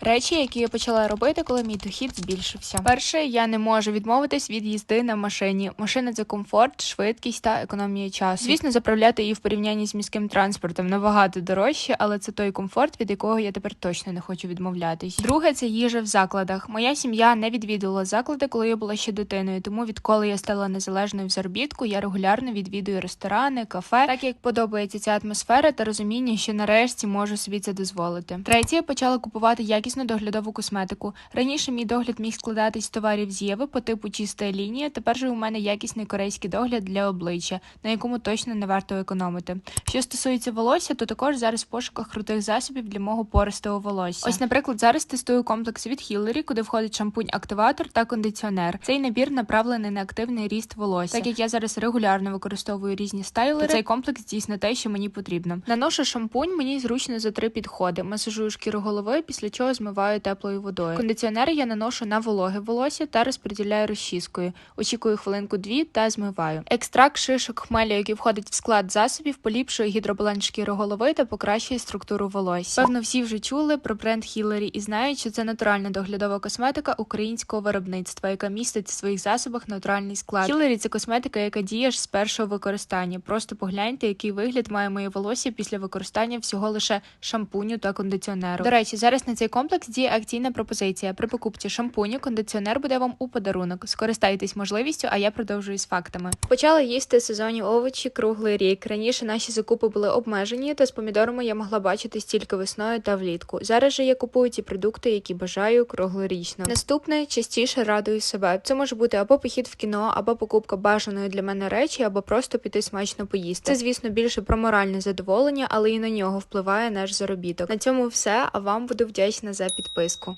Речі, які я почала робити, коли мій дохід збільшився. Перше, я не можу відмовитись від їзди на машині. Машина це комфорт, швидкість та економія часу. Звісно, заправляти її в порівнянні з міським транспортом набагато дорожче, але це той комфорт, від якого я тепер точно не хочу відмовлятись. Друге, це їжа в закладах. Моя сім'я не відвідувала заклади, коли я була ще дитиною. Тому відколи я стала незалежною в заробітку, я регулярно відвідую ресторани, кафе, так як подобається ця атмосфера та розуміння, що нарешті можу собі це дозволити. Третє, почала купувати якісну доглядову косметику. Раніше мій догляд міг складатись з товарів з Єви по типу чиста лінія. Тепер же у мене якісний корейський догляд для обличчя, на якому точно не варто економити. Що стосується волосся, то також зараз в пошуках крутих засобів для мого пористого волосся. Ось, наприклад, зараз тестую комплекс від Hillary, куди входить шампунь-активатор та кондиціонер. Цей набір направлений на активний ріст волосся. Так як я зараз регулярно використовую різні стайлери, то цей комплекс дійсно те, що мені потрібно. Наношу шампунь, мені зручно за три підходи. Масажую шкіру голови, після чого змиваю теплою водою. Кондиціонер я наношу на вологе волосся та розподіляю розчіскою. Очікую хвилинку-дві та змиваю. Екстракт шишок хмелю, який входить в склад засобів, поліпшує гідробаланс шкіри голови та покращує структуру волосся. Певно, всі вже чули про бренд Hillary і знають, що це натуральна доглядова косметика українського виробництва, яка містить в своїх засобах натуральний склад. Hillary – це косметика, яка діє ж з першого використання. Просто погляньте, який вигляд має моє волосся після використання всього лише шампуню та кондиціонеру. До речі, зараз на цей комплекс діє акційна пропозиція. При покупці шампуню кондиціонер буде вам у подарунок. Скористайтесь можливістю, а я продовжую з фактами. Почала їсти сезонні овочі круглий рік. Раніше наші закупи були обмежені, та з помідорами я могла бачити стільки весною та влітку. Зараз же я купую ті продукти, які бажаю круглорічно. Наступне частіше радую себе. Це може бути або похід в кіно, або покупка бажаної для мене речі, або просто піти смачно поїсти. Це, звісно, більше про моральне задоволення, але і на нього впливає наш заробіток. На цьому все. А вам буду вдячна за підписку.